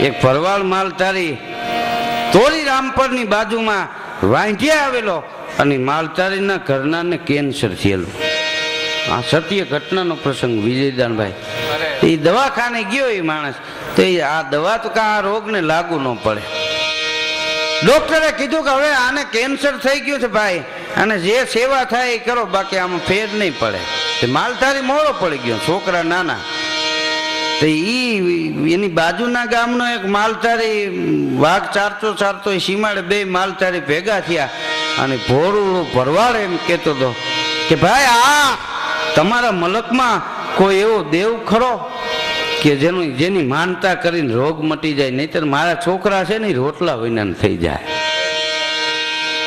એક ભરવાડ માલ તારી તોરી રામપરની બાજુમાં વાંઢિયા આવેલો અને માલતારીના ઘરનાને કેન્સર થયેલું. આ સત્ય ઘટનાનો પ્રસંગ વિજયદાનભાઈ. એ દવાખાને ગયો એ માણસ. તો એ આ દવા તો કાં આ રોગને લાગુ ન પડે. ડોક્ટરે કીધું કે હવે આને કેન્સર થઈ ગયું છે ભાઈ. અને જે સેવા થાય એ કરો, બાકી આમાં ફેર નહીં પડે. માલધારી મોડો પડી ગયો, છોકરા નાના. તો એ એની બાજુના ગામનો એક માલધારી વાઘ ચારતો ચારતો સીમાડે બે માલધારી ભેગા થયા. અને ભોરું ભરવાડ એમ કહેતો હતો કે, ભાઈ, આ તમારા મલકમાં કોઈ એવો દેવ ખરો કે જેનું, જેની માનતા કરીને રોગ મટી જાય? નહીતર મારા છોકરા છે ને રોટલા વિનાન થઈ જાય.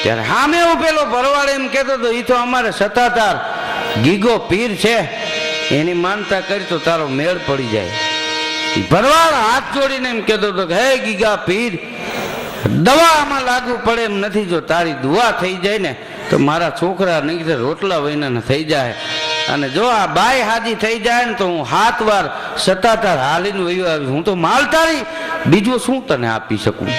ત્યારે સામે પેલો ભરવાડ એમ કહેતો હતો એ તો અમારે સતાતાર ગીગો પીર છે. એની માનતા કરી તો તારો મેળ પડી જાય. ભરવાડ હાથ જોડીને એમ કહેતો હતો હે ગીગા પીર દવા આમાં લાગુ પડે એમ નથી જો તારી દુઆ થઈ જાય ને, તો મારા છોકરા નહીં રોટલા વહીને થઈ જાય. અને જો આ બાય હાજી થઈ જાય ને, તો હું હાથ વાર સતાતાર હાલીને વયો આવી હું તો માલતારી બીજું શું તને આપી શકું?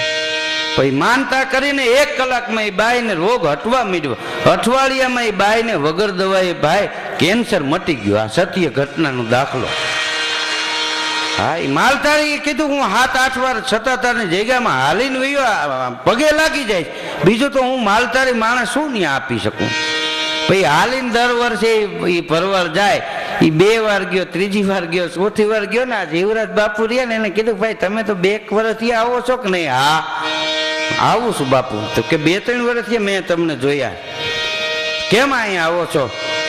પછી માનતા કરીને એક કલાકમાં એ બાઈને રોગ હટવા મીડવા અઠવાડિયામાં એ બાઈને વગર દવાએ ભાઈ કેન્સર મટી ગયો. આ સત્ય ઘટનાનો દાખલો. હા એ માલતારી કીધું, હું હાથ આઠ વાર સતાતારની જગ્યામાં હાલીને વયો પગે લાગી જાય બીજું તો હું માલતારી માણસ શું નહીં આપી શકું? પછી હાલીને દર વર્ષે એ પરવાર જાય. એ બે વાર ગયો, ત્રીજી વાર ગયો, ચોથી વાર ગયો ને આ જીવરાજ બાપુ રહ્યા ને એને કીધું, ભાઈ, તમે તો બે વર્ષથી આવો છો કે નહીં? હા, આવું છું બાપુ. તો કે બે ત્રણ વર્ષથી મેં તમને જોયા. કેમ અહીંયા આવો છો?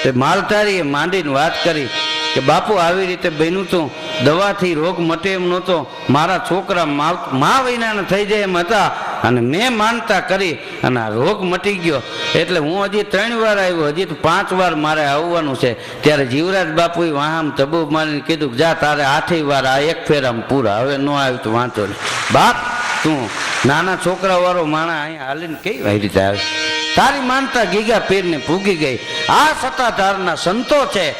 તે માલધારીએ માંડીને વાત કરી કે, બાપુ, આવી રીતે બન્યું તું, દવાથી રોગ મટે એમ નહોતો. મારા છોકરા મા- વિનાના થઈ જાય એમ હતા. અને મેં માનતા કરી અને આ રોગ મટી ગયો. એટલે હું હજી ત્રણ વાર આવ્યો. હજી તો પાંચ વાર મારે આવવાનું છે. ત્યારે જીવરાજ બાપુએ વાહમ તબુ મારીને કીધું જા, તારે આઠેય વાર આ એક ફેરામ પૂરા. હવે ન આવ્યું તો વાંચો નહીં. બાપ, તું નાના છોકરાવાળો માણા અહીંયા હાલીને કઈ રીતે આવે? તારી માનતા ગીગા પીરને ભૂગી ગઈ. આ સત્તાધારના સંતો છે.